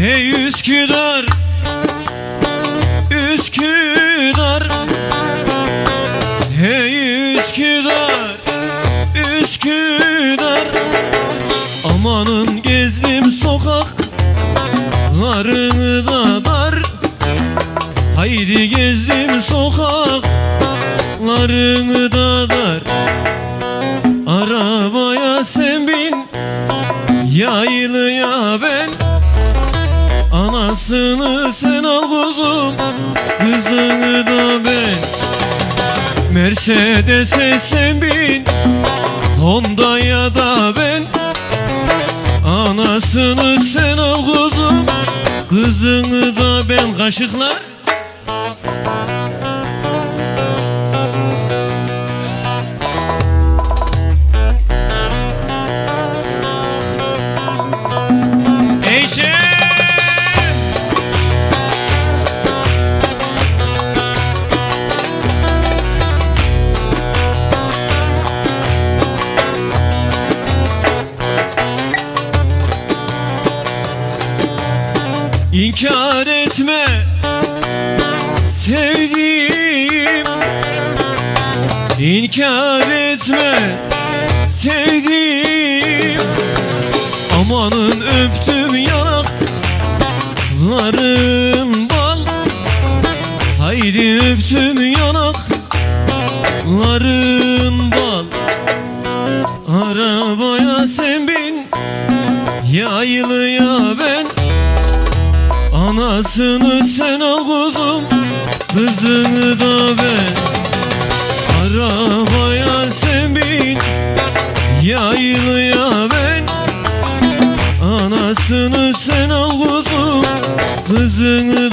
Hey Üsküdar Üsküdar. Hey Üsküdar Üsküdar. Amanın gezdim sokaklarını da dar. Haydi gezdim sokaklarını da dar. Arabaya sen bin Yaylıya ben. Anasını sen al kuzum Kızını da ben. Mercedes'e sen bin Honda'ya da ben. Anasını sen al kuzum Kızını da ben. Kaşıklar İnkar etme sevdiğim. İnkar etme sevdiğim. Amanın öptüm yanaklarım bal. Haydi öptüm yanakların bal. Arabaya sen bin Yaylıya ben Anasını sen al kuzum Kızını da ben Arabaya sen bin Yaylıya ben Anasını sen al kuzum Kızını